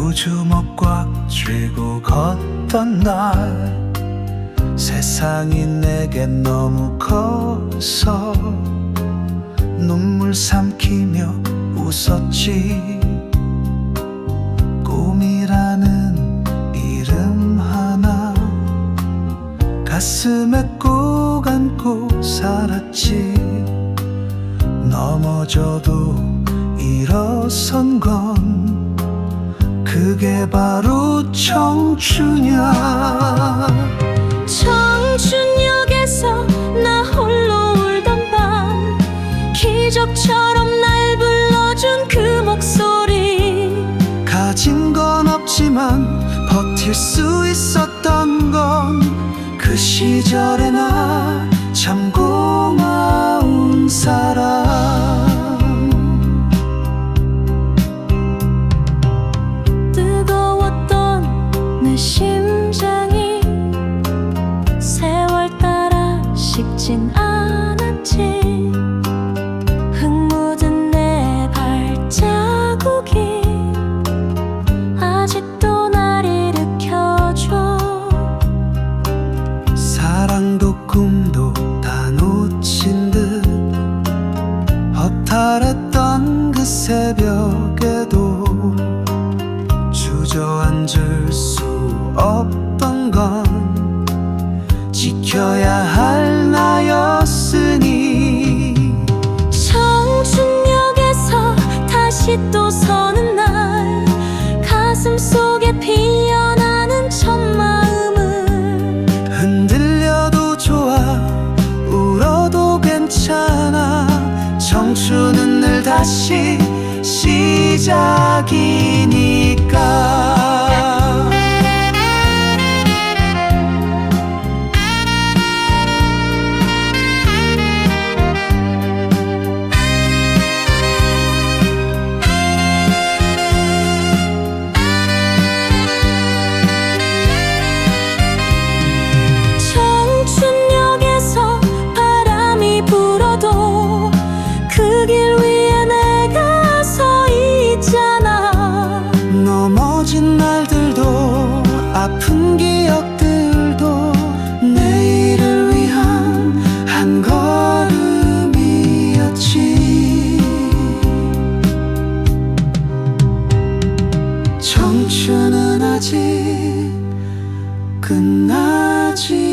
두 주먹 꽉 쥐고 걷던 날 세상이 내게 너무 커서 눈물 삼키며 웃었지. 꿈이라는 이름 하나 가슴에 꼭 안고 살았지. 넘어져도 일어선 건 그게 바로 청춘이야. 청춘역에서 나 홀로 울던 밤 기적처럼 날 불러준 그 목소리. 가진 건 없지만 버틸 수 있었던 건 그 시절의 나 심장이 세월 따라 식진 않았지. 흙 묻은 내 발자국이 아직도 날 일으켜줘. 사랑도 꿈도 다 놓친 듯 허탈했던 그 새벽에도 주저앉을 수 없던 건 지켜야 할 나였으니. 청춘역에서 다시 또 서는 날 가슴 속에 피어나는 첫 마음을 흔들려도 좋아 울어도 괜찮아. 청춘은 늘 다시 시작이니까 끝나지 끝나지